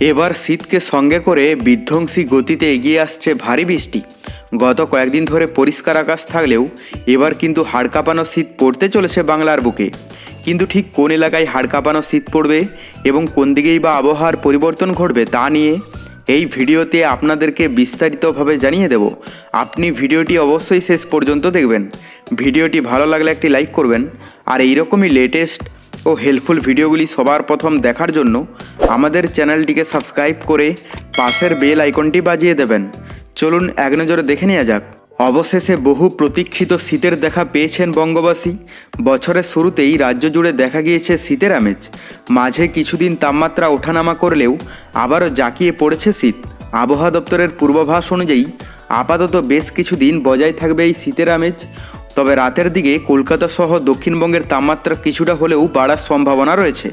এবার শীতকে সঙ্গে করে বিধ্বংসী গতিতে এগিয়ে আসছে ভারী বৃষ্টি। গত কয়েকদিন ধরে পরিষ্কার আকাশ থাকলেও এবার কিন্তু হাড়কাঁপানো শীত পড়তে চলেছে বাংলার বুকে। কিন্তু ঠিক কোন এলাকায় হাড়কাঁপানো শীত পড়বে এবং কোন দিকেই বা আবহাওয়ার পরিবর্তন ঘটবে তা নিয়ে এই ভিডিওতে আপনাদেরকে বিস্তারিতভাবে জানিয়ে দেব। আপনি ভিডিওটি অবশ্যই শেষ পর্যন্ত দেখবেন। ভিডিওটি ভালো লাগলে একটি লাইক করবেন। আর এইরকমই লেটেস্ট ও হেল্পফুল ভিডিওগুলি সবার প্রথম দেখার জন্য আমাদের চ্যানেলটিকে সাবস্ক্রাইব করে পাশের বেল আইকনটি বাজিয়ে দেবেন। চলুন এক নজরে দেখে নেওয়া যাক। অবশেষে বহু প্রতীক্ষিত শীতের দেখা পেয়েছেন বঙ্গবাসী। বছরের শুরুতেই রাজ্য জুড়ে দেখা গিয়েছে শীতের আমেজ। মাঝে কিছুদিন তাপমাত্রা ওঠানামা করলেও আবারও জাঁকিয়ে পড়েছে শীত। আবহাওয়া দপ্তরের পূর্বাভাস অনুযায়ী আপাতত বেশ কিছুদিন বজায় থাকবে এই শীতের আমেজ। তবে রাতের দিকে কলকাতা সহ দক্ষিণবঙ্গের তাপমাত্রা কিছুটা হলেও বাড়ার সম্ভাবনা রয়েছে।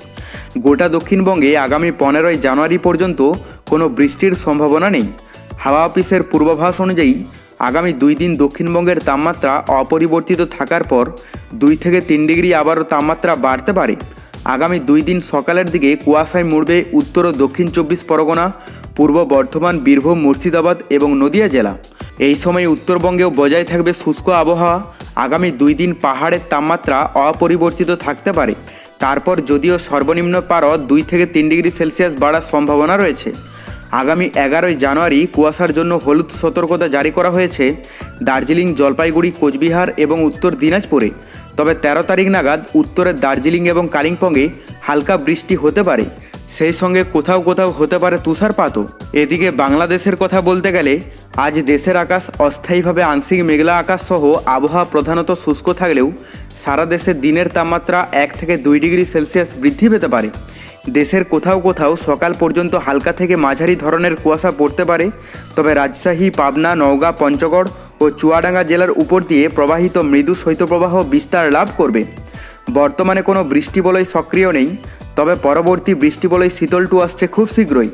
গোটা দক্ষিণবঙ্গে আগামী পনেরোই জানুয়ারি পর্যন্ত কোনো বৃষ্টির সম্ভাবনা নেই। হাওয়া অফিসের পূর্বাভাস অনুযায়ী আগামী দুই দিন দক্ষিণবঙ্গের তাপমাত্রা অপরিবর্তিত থাকার পর দুই থেকে তিন ডিগ্রি আবারও তাপমাত্রা বাড়তে পারে। আগামী দুই দিন সকালের দিকে কুয়াশায় মুড়বে উত্তর ও দক্ষিণ চব্বিশ পরগনা, পূর্ব বর্ধমান, বীরভূম, মুর্শিদাবাদ এবং নদিয়া জেলা। এই সময় উত্তরবঙ্গেও বজায় থাকবে শুষ্ক আবহাওয়া। আগামী দুই দিন পাহাড়ের তাপমাত্রা অপরিবর্তিত থাকতে পারে। তারপর যদিও সর্বনিম্ন পারদ দুই থেকে তিন ডিগ্রি সেলসিয়াস বাড়ার সম্ভাবনা রয়েছে। আগামী এগারোই জানুয়ারি কুয়াশার জন্য হলুদ সতর্কতা জারি করা হয়েছে দার্জিলিং, জলপাইগুড়ি, কোচবিহার এবং উত্তর দিনাজপুরে। তবে তেরো তারিখ নাগাদ উত্তরের দার্জিলিং এবং কালিম্পংয়ে হালকা বৃষ্টি হতে পারে। সেই সঙ্গে কোথাও কোথাও হতে পারে তুষারপাতও। এদিকে বাংলাদেশের কথা বলতে গেলে আজ দেশের আকাশ অস্থায়ীভাবে আংশিক মেঘলা আকাশ সহ আবহাওয়া প্রধানত শুষ্ক থাকলেও সারা দেশে দিনের তাপমাত্রা এক থেকে দুই ডিগ্রি সেলসিয়াস বৃদ্ধি পেতে পারে। দেশের কোথাও কোথাও সকাল পর্যন্ত হালকা থেকে মাঝারি ধরনের কুয়াশা পড়তে পারে, তবে রাজশাহী, পাবনা, নওগাঁ, পঞ্চগড় ও চুয়াডাঙ্গা জেলার উপর দিয়ে প্রবাহিত মৃদু শৈত্যপ্রবাহ বিস্তার লাভ করবে। বর্তমানে কোনো বৃষ্টিবলয় সক্রিয় নেই, তবে পরবর্তী বৃষ্টিবলয় শীতলটু আসছে খুব শীঘ্রই।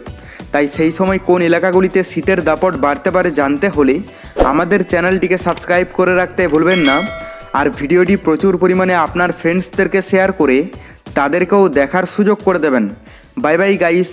তাই সেই সময় কোন এলাকাগুলিতে শীতের দাপট বাড়তে পারে জানতে হলে আমাদের চ্যানেলটিকে সাবস্ক্রাইব করে রাখতে ভুলবেন না। আর ভিডিওটি প্রচুর পরিমাণে আপনার ফ্রেন্ডসদেরকে শেয়ার করে তাদেরকেও দেখার সুযোগ করে দেবেন। Bye bye guys